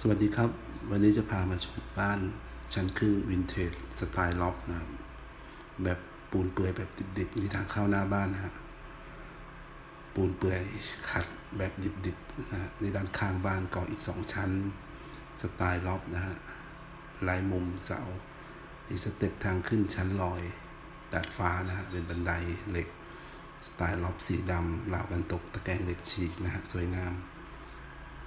สวัสดีครับ วันนี้จะพามาชมบ้านชั้นครึ่งวินเทจสไตล์ล็อบนะครับ แบบปูนเปื่อยแบบดิบๆนี่ทางเข้าหน้าบ้านนะฮะปูนเปื่อยขัดแบบดิบๆนะฮะในด้านข้างบ้านก่ออีกสองชั้นสไตล์ล็อบนะฮะลายมุมเสาอีกสเต็ปทางขึ้นชั้นลอยดาดฟ้านะฮะเป็นบันไดเหล็ก สไตล์ล็อบสีดำรากันตกตะแกรงเหล็กฉีกนะฮะสวยงาม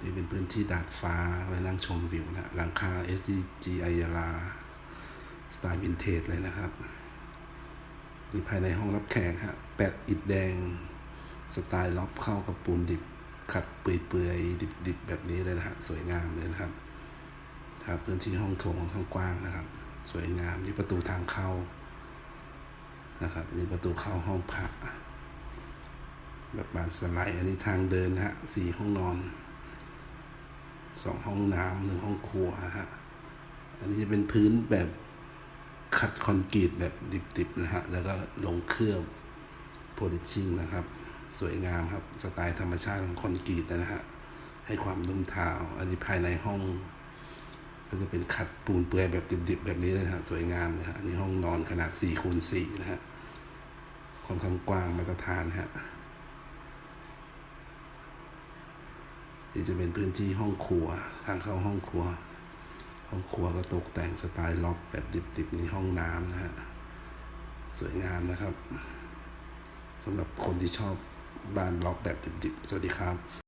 นี่เป็นพื้นที่ดาดฟ้าไว้นั่งชมวิวนะหลังคา SCG ไอยาลาสไตล์วินเทจเลยนะครับนี่ภายในห้องรับแขกฮะแปดอิฐแดง สไตล์ล็อบเข้ากับปูนดิบขัดเปื่อยๆดิบๆแบบนี้เลยนะฮะสวยงามเลยนะครับครับพื้นที่ห้องโถงค่อนข้งกว้างนะครับ สวยงามนี่ประตูทางเข้านะครับนี่ประตูเข้าห้องพักแบบบานสไลด์อันนี้ทางเดินนะฮะสี่ห้องนอน สองห้องน้ำหนึ่งห้องครัวนะฮะอันนี้จะเป็นพื้นแบบขัดคอนกรีตแบบดิบๆนะฮะ แล้วก็ลงเคลือบโพลิชชิ่งนะครับ สวยงามครับ สไตล์ธรรมชาติของคอนกรีตนะฮะ ให้ความนุ่มเท้าอันนี้ภายในห้อง ก็จะเป็นขัดปูนเปื่อยแบบดิบๆ แบบนี้เลยนะฮะ สวยงามนะฮะนนี้ห้องนอนขนาด4คูณ4นะฮะค่อนข้างกว้างมาตรฐานฮะ นี่จะเป็นพื้นที่ห้องครัวทางเข้าห้องครัว ห้องครัวก็ตกแต่งสไตล์ล็อกแบบดิบๆในห้องน้ำนะฮะสวยงามนะครับสำหรับคนที่ชอบบ้านล็อกแบบดิบๆ สวัสดีครับ